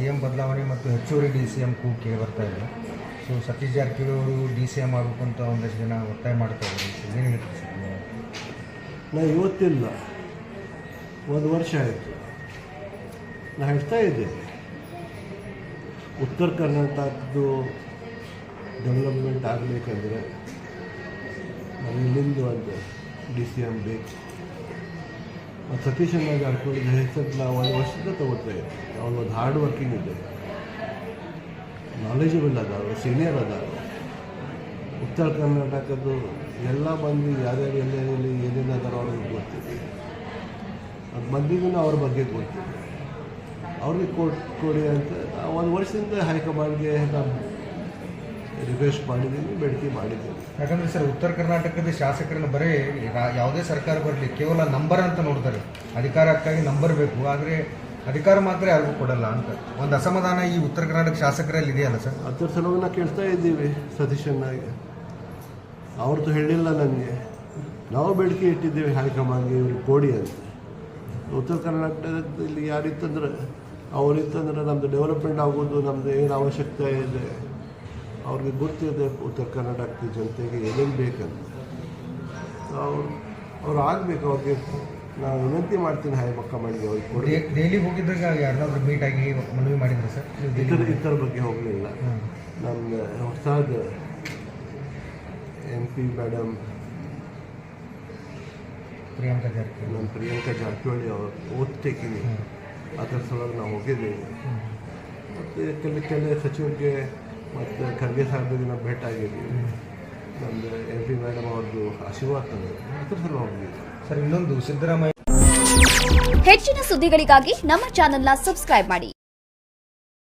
C M ಬದಲಾವಣೆ ಮತ್ತು ಹೆಚ್ಚುವರಿ ಡಿ ಸಿ ಎಂ ಕೂಗು ಕೇಳಿ ಬರ್ತಾ ಇದೆ. ಸೊ ಸತೀಶ್ ಜಾರಕಿಹೊಳಿ ಅವರು ಡಿ ಸಿ ಎಂ ಆಗಬೇಕು ಅಂತ ಒಂದಷ್ಟು ಜನ ಒತ್ತಾಯ ಮಾಡ್ತಾ ಇದ್ದಾರೆ. ಏನು? ನಾ ಇವತ್ತಿಲ್ಲ. ಒಂದು ವರ್ಷ ಆಯಿತು. ನಾ ಹೇಳ್ತಾ ಇದ್ದೇನೆ. ಉತ್ತರ ಕರ್ನಾಟಕದ್ದು ಡೆವಲಪ್ಮೆಂಟ್ ಆಗಬೇಕಂದ್ರೆ ನಾವು ಇಲ್ಲಿಂದು ಒಂದು ಡಿ ಸಿ ಎಂ ಬೇಕು. ಸತೀಶಣ್ಣ ಜಾರಕಿಹೊಳಿ ಹೆಸರು ನಾವು ಒಂದು ವರ್ಷದಿಂದ ತಗೋತಾ ಇದ್ದೆ ಅವನು ಒಂದು ಹಾರ್ಡ್ ವರ್ಕಿಂಗ್ ಇದೆ. ನಾಲೆಜಬಲ್ ಅದಾವ ಸೀನಿಯರ್ ಅದ ಉತ್ತರ ಕರ್ನಾಟಕದ್ದು ಎಲ್ಲ ಮಂದಿ ಯಾರ್ಯಾರು ಎಲ್ಲೆಲ್ಲಿ ಏನೇನು ಅದಾರ ಅವ್ರಿಗೆ ಗೊತ್ತಿದೆ. ಅದು ಮಂದಿಗೂ ಅವ್ರ ಬಗ್ಗೆ ಗೊತ್ತಿದೆ. ಅವ್ರಿಗೆ ಕೊಟ್ಟು ಕೊಡಿ ಅಂತ ಒಂದು ವರ್ಷದಿಂದ ಹೈಕಮಾಂಡ್ಗೆ ನಾನು ರಿಕ್ವೆಸ್ಟ್ ಮಾಡಿದ್ದೀನಿ ಬೇಡಿಕೆ ಮಾಡಿದ್ದೀನಿ. ಯಾಕಂದರೆ ಸರ್ ಉತ್ತರ ಕರ್ನಾಟಕದ ಶಾಸಕರನ್ನ ಬರೀ ರಾ- ಯಾವುದೇ ಸರ್ಕಾರ ಬರಲಿ ಕೇವಲ ನಂಬರ್ ಅಂತ ನೋಡ್ತಾರೆ. ಅಧಿಕಾರಕ್ಕಾಗಿ ನಂಬರ್ ಬೇಕು ಆದರೆ ಅಧಿಕಾರ ಮಾತ್ರ ಯಾರಿಗೂ ಕೊಡಲ್ಲ ಅಂತ. ಒಂದು ಅಸಮಾಧಾನ ಈ ಉತ್ತರ ಕರ್ನಾಟಕ ಶಾಸಕರಲ್ಲಿ ಇದೆಯಲ್ಲ ಸರ್? ಅದ್ರ ಸಲುವಾಗಿ ನಾವು ಕೇಳ್ತಾ ಇದ್ದೀವಿ ಸತೀಶಣ್ಣಗೆ ಅವ್ರದ್ದು ಹೇಳಿಲ್ಲ ನನಗೆ. ನಾವು ಬೇಡಿಕೆ ಇಟ್ಟಿದ್ದೀವಿ ಹೈಕಮಾಂಡ್ಗೆ ಇವರು ಕೊಡಿ ಅಂತ. ಉತ್ತರ ಕರ್ನಾಟಕದಲ್ಲಿ ಯಾರಿತ್ತಂದ್ರೆ ಅವರಿತ್ತಂದ್ರೆ ನಮ್ಮದು ಡೆವಲಪ್ಮೆಂಟ್ ಆಗೋದು ನಮ್ಮದು ಏನು ಅವಶ್ಯಕತೆ ಇದೆ. ಅವ್ರಿಗೆ ಗೊತ್ತಿದೆ ಉತ್ತರ ಕರ್ನಾಟಕದ ಜನತೆಗೆ ಏನೇನು ಬೇಕಂತ. ಅವ್ರು ಅವ್ರು ಆಗಬೇಕು ಅವ್ರಿಗೆ ನಾನು ವಿನಂತಿ ಮಾಡ್ತೀನಿ ಹೈಕಮಾಂಡ್ಗೆ ಅವ್ರಿಗೆ ಕೊಡಿ ಡೈಲಿ ಹೋಗಿದ್ದಾಗ ಯಾರಾದರೂ ಮೀಟ್ ಆಗಿ ಮನವಿ ಮಾಡಿದ್ರು ಸರ್? ಇತರ ಇತರ ಬಗ್ಗೆ ಹೋಗಲಿಲ್ಲ. ನಮ್ಮ ಹೊಸದ M P madam Priyanka Jarkiholi. ನಮ್ಮ ಪ್ರಿಯಾಂಕಾ ಜಾರಕಿಹೊಳಿ ಅವ್ರು ಓದ್ತೇಕಿನಿ. ಅದರ ಸಲುವಾಗಿ ನಾವು ಹೋಗಿದ್ದೀವಿ. ಮತ್ತು ಕೆಲ ಕೆಲ ಸಚಿವರಿಗೆ ಮತ್ತು ಖರ್ಗೆ ಸಾಹೇಬರಿಗೆ ದಿನ ಭೇಟಿ ಆಗಿದ್ದೀವಿ ಹ್ಮ್. ನಮ್ಮದು ಎಂ ಪಿ ಮೇಡಮ್ ಅವ್ರದ್ದು ಆಶೀರ್ವಾದ ಅದ್ರ ಸಲುವಾಗಿ ಸರ್, ಇನ್ನೊಂದು ಸಿದ್ದರಾಮಯ್ಯ ಹೆಚ್ಚಿನ ಸುದ್ದಿಗಳಿಗಾಗಿ ನಮ್ಮ ಚಾನೆಲ್ನ ಸಬ್ಸ್ಕ್ರೈಬ್ ಮಾಡಿ